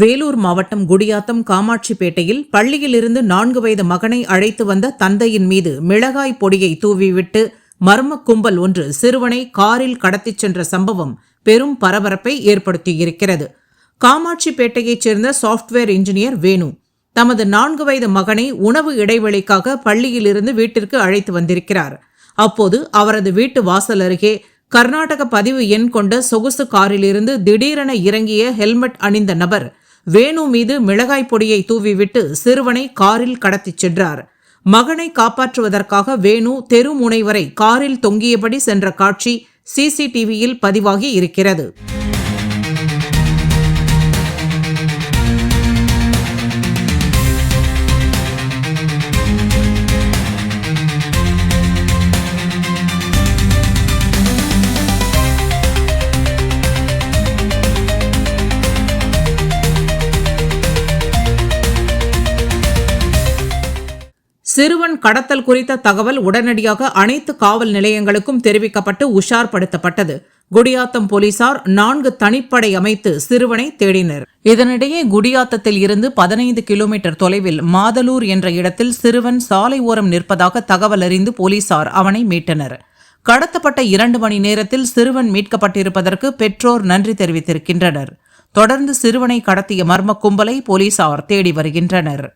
வேலூர் மாவட்டம் குடியாத்தம் காமாட்சிப்பேட்டையில் பள்ளியிலிருந்து நான்கு வயது மகனை அழைத்து வந்த தந்தையின் மீது மிளகாய் பொடியை தூவிவிட்டு மர்ம கும்பல் ஒன்று சிறுவனை காரில் கடத்திச் சென்ற சம்பவம் பெரும் பரபரப்பை ஏற்படுத்தியிருக்கிறது. காமாட்சிப்பேட்டையைச் சேர்ந்த சாஃப்ட்வேர் இன்ஜினியர் வேணு தமது நான்கு வயது மகனை உணவு இடைவெளிக்காக பள்ளியிலிருந்து வீட்டிற்கு அழைத்து வந்திருக்கிறார். அப்போது அவரது வீட்டு வாசல் அருகே கர்நாடக பதிவு எண் கொண்ட சொகுசு காரிலிருந்து திடீரென இறங்கிய ஹெல்மெட் அணிந்த நபர் வேணு மீது மிளகாய் பொடியை தூவிவிட்டு சிறுவனை காரில் கடத்திச் சென்றார். மகனை காப்பாற்றுவதற்காக வேணு தெரு முனைவரை காரில் தொங்கியபடி சென்ற காட்சி சிசிடிவியில் பதிவாகி இருக்கிறது. சிறுவன் கடத்தல் குறித்த தகவல் உடனடியாக அனைத்து காவல் நிலையங்களுக்கும் தெரிவிக்கப்பட்டு உஷார்படுத்தப்பட்டது. குடியாத்தம் போலீசார் நான்கு தனிப்படை அமைத்து சிறுவனை தேடினர். இதனிடையே குடியாத்தத்தில் இருந்து பதினைந்து கிலோமீட்டர் தொலைவில் மாதலூர் என்ற இடத்தில் சிறுவன் சாலை ஓரம் நிற்பதாக தகவல் அறிந்து போலீசார் அவனை மீட்டனர். கடத்தப்பட்ட இரண்டு மணி நேரத்தில் சிறுவன் மீட்கப்பட்டிருப்பதற்கு பெற்றோர் நன்றி தெரிவித்திருக்கின்றனர். தொடர்ந்து சிறுவனை கடத்திய மர்ம கும்பலை போலீசார் தேடி வருகின்றனர்.